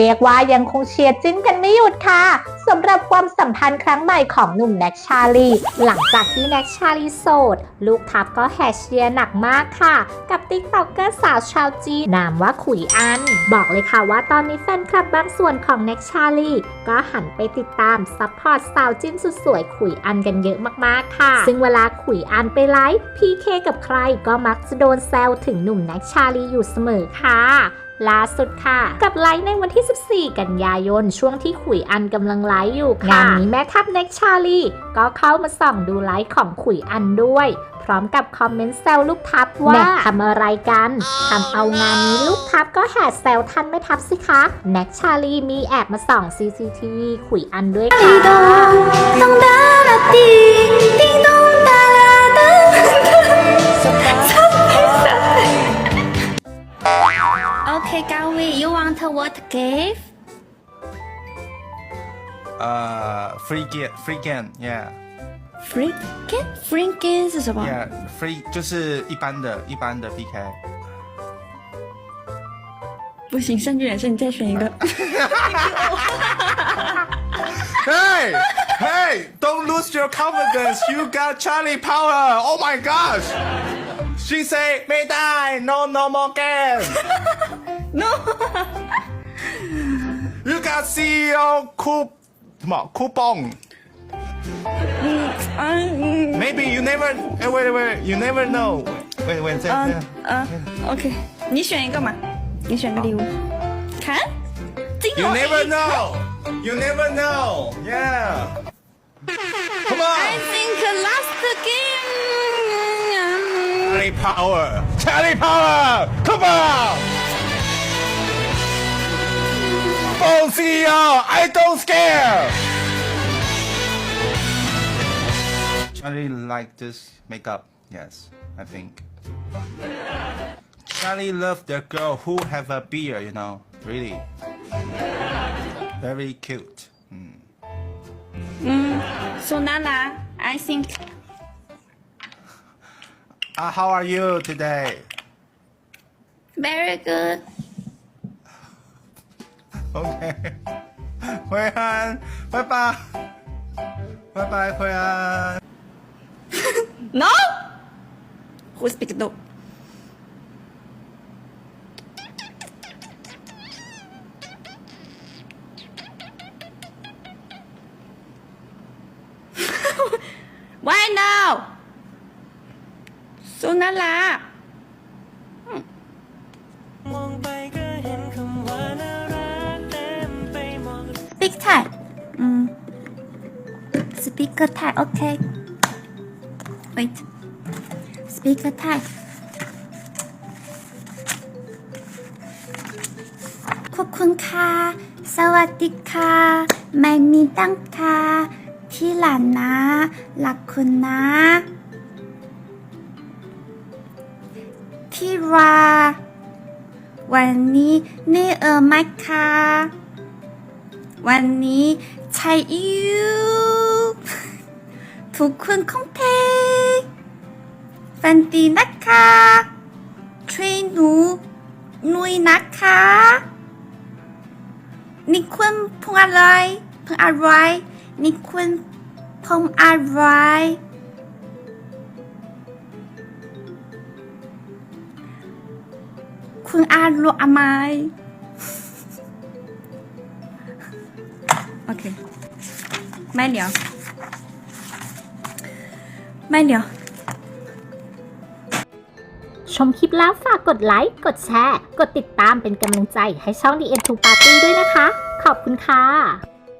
เรียกว่ายังคงเชียร์จิ้นกันไม่หยุดค่ะสำหรับความสัมพันธ์ครั้งใหม่ของหนุ่มแน็กชาลี หลังจากที่แน็กชาลีโสด ลูกทัพก็แห่เชียร์หนักมากค่ะ กับติ๊กต็อกเกอร์สาวชาวจีนนามว่าขุยอัน บอกเลยค่ะว่าตอนนี้แฟนคลับบางส่วนของแน็กชาลีก็หันไปติดตามซัพพอร์ตสาวจิ้นสุดสวยขุยอันกันเยอะมากๆค่ะ ซึ่งเวลาขุยอันไปไลฟ์พีเคกับใครก็มักจะโดนแซวถึงหนุ่มแน็กชาลีอยู่เสมอค่ะ ล่าสุดค่ะ กับไลฟ์ในวันที่ 14 กันยายน ช่วงที่ขุยอันกำลังไลฟ์อยู่ค่ะงานนี้แม่ทัพเน็กชาลีก็เข้ามาส่องดูไลฟ์ของขุยอันด้วยพร้อมกับคอมเมนต์แซวลูกทัพว่าแน็กทำอะไรกันทำเอางานนี้ลูกทัพก็แห่แซวท่านแม่ทัพสิคะแน็กชาลีมีแอบมาส่อง CCTV ขุยอันด้วยค่ะ Okay, Gawi, you want what gift? Uh, free game, free game, yeah, Free gift? Free gift 是什么 yeah, free 就是一般的、一般的 PK。不行，胜利人生，你再选一个。 Hey, hey, don't lose your confidence. You got Charlie power. Oh my gosh. She say 没带，no no more game. No. You got CEO coup 什么 coupon? 嗯 Maybe you never. eh, Wait, wait, you never know. Wait, wait, 这样这嗯样。嗯，OK，你选一个嘛，你选个礼物。看，金 You 龙 never 一 know. You never know. Yeah. Come I on. think last game. Charlie power. Charlie power. Come on. Oh CEO, I don't scare. Charlie like this makeup. Yes, I think. Charlie love the girl who have a beard. You know, really. Very cute. Mm. So Nana, I think Uh, how are you today? very good. OK，辉安，拜拜，拜拜，辉安。 No. Who speak no? Why now? So น่า Thai อืม Speaker Thai okay Wait Speaker Thai ขอบคุณค่ะ สวัสดีค่ะไม่มีตั้งค่ะ ที่หลานนะรักคุณนะ ที่ราวันนี้นี่เออไหมคะ วันนี้ใช่ยูทุกคนคงเทฟันดีนะคะช่วยหนูนุยนะคะนี่คุณพงอะไรพงอะไรนี่คุณพงอะไรคุณอารู้อะไร โอเค แม่เดี๋ยว แม่เดี๋ยว ชมคลิปแล้วฝากกดไลค์ กดแชร์ กดติดตามเป็นกำลังใจให้ช่อง The End to Party ด้วยนะคะ ขอบคุณค่ะ